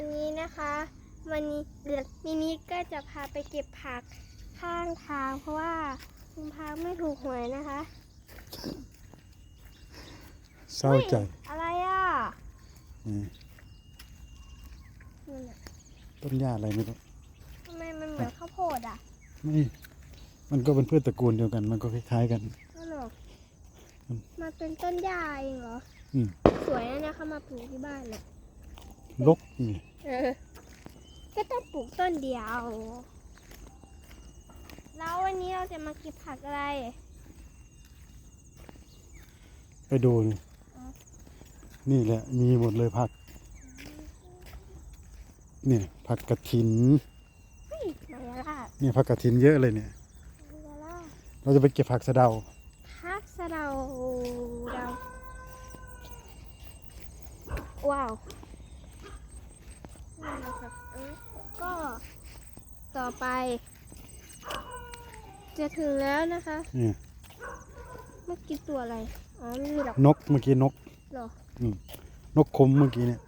วันนี้นะคะวันนี้เดือนมินิก็จะพาไปเก็บผักข้างทาง เพราะว่าคุณพาไม่ถูกหวยนะคะเศร้าใจฮ้ยอะไรอะนี่นั่นน่ะต้นหญ้าอะไรไม่รู้ทำไมมันเหมือนข้าวโพดอะไม่มันก็เป็นพืชตระกูลเดียวกัน มันก็คล้ายๆกัน นั่นหรออืมมันเป็นต้นหญ้าเองเหรออืม สวยนะเนี่ยเขามาปลูกที่บ้านน่ะ ลกนี่เออ ก็ต้องปลูกต้นเดียว แล้ววันนี้เราจะมาเก็บผักอะไร ไปดูนี่อ๋อนี่แหละ มีหมดเลยผัก เนี่ยผักกระถิน เฮ้ยมายาลาเนี่ยผักกระถินเยอะเลยเนี่ย มายาลาเราจะไปเก็บผักสะเดาพักสะเดาเดาว้าวนี่นะครับเอ้ยก็ ต่อไป จะถึงแล้วนะคะเนี่ยเมื่อกี้ตัวอะไร อ๋อไม่มีหรอกนกเมื่อกี้นกหรอนกคมเมื่อกี้เนี่ย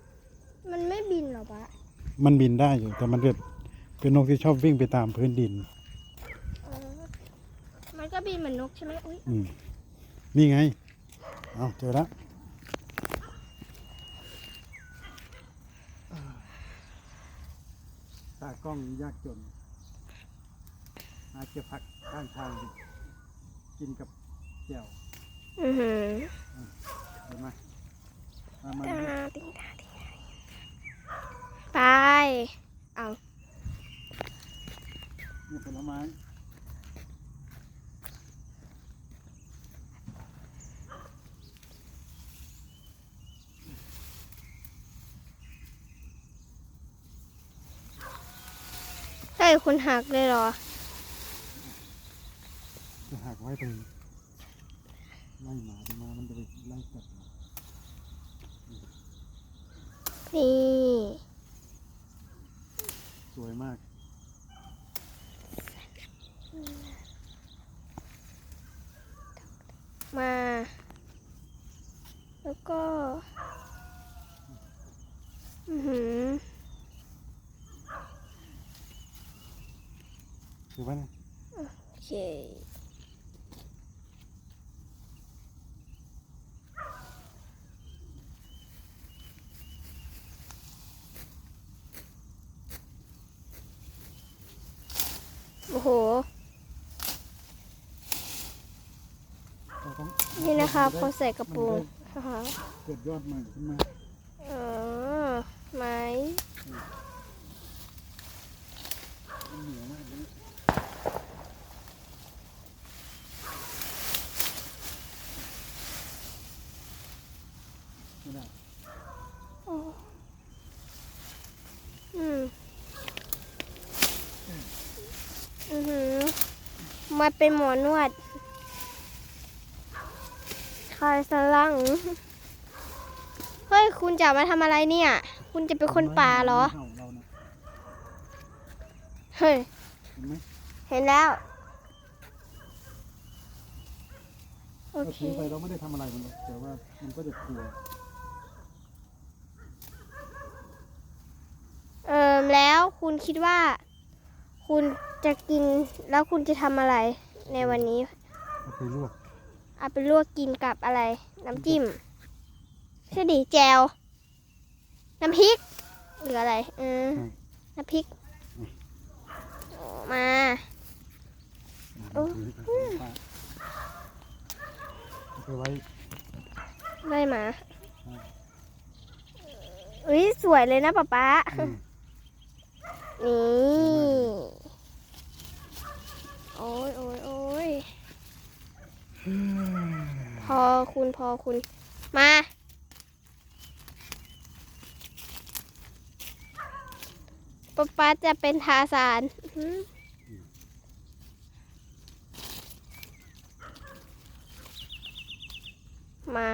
มันไม่บินหรอปะมันบินได้อยู่ แต่มันเป็นเป็นนกที่ชอบวิ่งไปตามพื้นดิน อ๋อมันก็บินเหมือนนกใช่ไหมอุ้ย อืมนี่ไง เอาเจอแล้ว ตากล้องยากจนหาเก็บผักข้างทางดิกินกับแจ่วอือหือเห็นไหมมามาตามาติงตาติงตาไป เอานี่ผลไม้ เฮ้ยคุณหักเลยเหรอจะหักไว้ตรงไล่หมาจะมา มันจะไปไล่กัดหมานี่สวยมาก มา แล้วก็ อือหือ ถือว่าเนี่ยโอเคโอ้โหเราต้องนี่นะคะพอใส่กระปุกมันนะคะได้เกิดยอดใหม่ขึ้นมา เออไม้ มันเหนียวมากเลยไม่ได้ โอ้อืม อือหือมาเป็นหมอนวดคลายสลัง เฮ้ย คุณจะมาทำอะไรเนี่ย คุณจะเป็นคนป่าเหรอเห่าเรานะเฮ้ย เห็นไหมเห็นแล้ว โอเราเค ถือไปเราไม่ได้ทำอะไรมันหรอกแต่ว่ามันก็จะกลัวเอิมแล้วคุณคิดว่า คุณจะกินแล้วคุณจะทำอะไรในวันนี้เอาไปลวกเอาไปลวกกินกับอะไร น้ำจิ้มใช่ดิแจว น้ำพริกหรืออะไรเออน้ำพริกโอ้มา โอ้ถือไปเอาไปไว้ได้มาอุ้ยสวยเลยนะป๊าป๊าอืมนี่โอ้ยโอ้ยโอ้ยพอ คุณพอคุณมา ป๊าป๊าจะเป็นทาสานหมา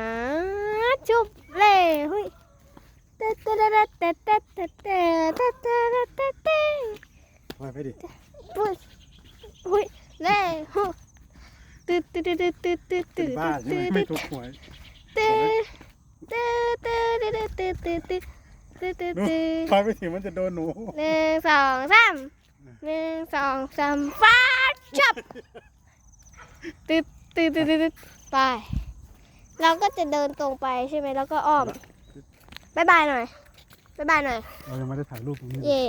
จุบเลยหุยเตะเตะเตะเตะเตะเตะเตะเตะเตะเตะเตะเตะปล่อยไปดิปุ้ยหุยเล่หุ ตึ๊ดตึ๊ดตึ๊ดตึ๊ดตึ๊ดตึ๊ดบ้าใช่ไหมตึ๊ไม่ดถูกหวยตึ๊ดตึ๊ดตึ๊ดตึ๊ดตึ๊ดตึ๊ดตึ๊ดตึ๊ดตึ๊ดตืดหนูตืดพาไปถึงมันจะโดนหนูหนึ่งสองสามหนึ่งสองสามฟาดจับตืดตืดตืดตืดไป เราก็จะเดินตรงไปใช่ไหมแล้วก็อ้อมบายบายหน่อยบายบายหน่อย เรายังไม่ได้ถ่ายรูปตรงนี้เย่